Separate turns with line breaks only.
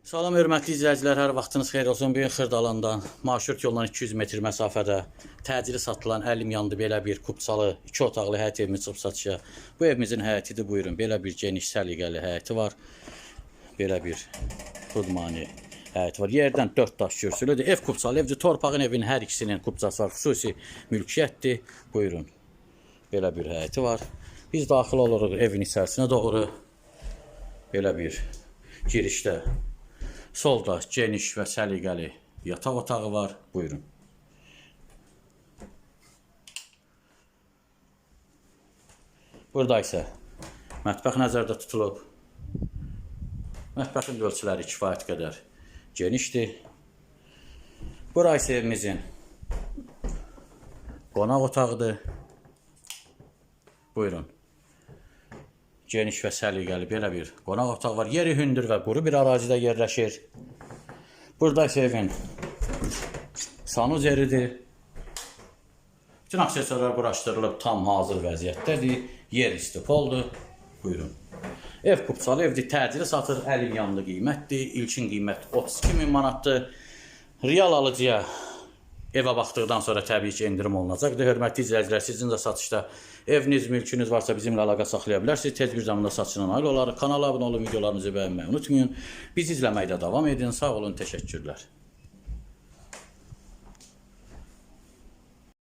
Salam hörmətli izləyicilər, hər vaxtınız xeyir olsun. Bu gün Xırdalandan marşrut yoldan 200 metr məsafədə təcili satılan əlim yandı belə bir kubsalı 2 otaqlı həyət evimiz çıxıb satışa. Bu evimizin həyətidir, buyurun. Belə bir geniş səliqəli həyəti var. Belə bir xudmani həyəti var. Yerdən 4 daş kürsülüdür. Ev kubsalı evdir. Torpağın evinin hər ikisinin kubsası var. Xüsusi mülkiyyətdir. Buyurun. Belə bir həyəti var. Biz daxil oluruq evin içərisinə doğru. Belə bir girişdə solda geniş və səliqəli yataq otağı var. Buyurun. Burada isə mətbəx nəzərdə tutulub. Mətbəxin ölçüləri kifayət qədər genişdir. Bura isə evimizin qonaq otağıdır. Buyurun. Geniş və səliqəli belə bir qonaq otağı var. Yeri hündür və quru bir ərazidə yerləşir. Burada isə evin sanuzeridir. Bütün aksesuarlar quraşdırılıb tam hazır vəziyyətdədir. Yer istipoldur. Buyurun. Ev kupçalı evdir. Təcili satır. Əlin yanlı qiymətdir. İlkin qiymət 32 min manatdır. Real alıcıya evə baxdıqdan sonra təbii ki, endirim olunacaqdır. Hörmətli izləyicilər, sizin də satışda eviniz, mülkünüz varsa bizimlə əlaqə saxlaya bilərsiniz. Tez bir zamanda satışına nail olarıq. Kanala abunə olun, videolarımızı bəyənməyi unutmayın. Bizi izləməkdə davam edin. Sağ olun, təşəkkürlər.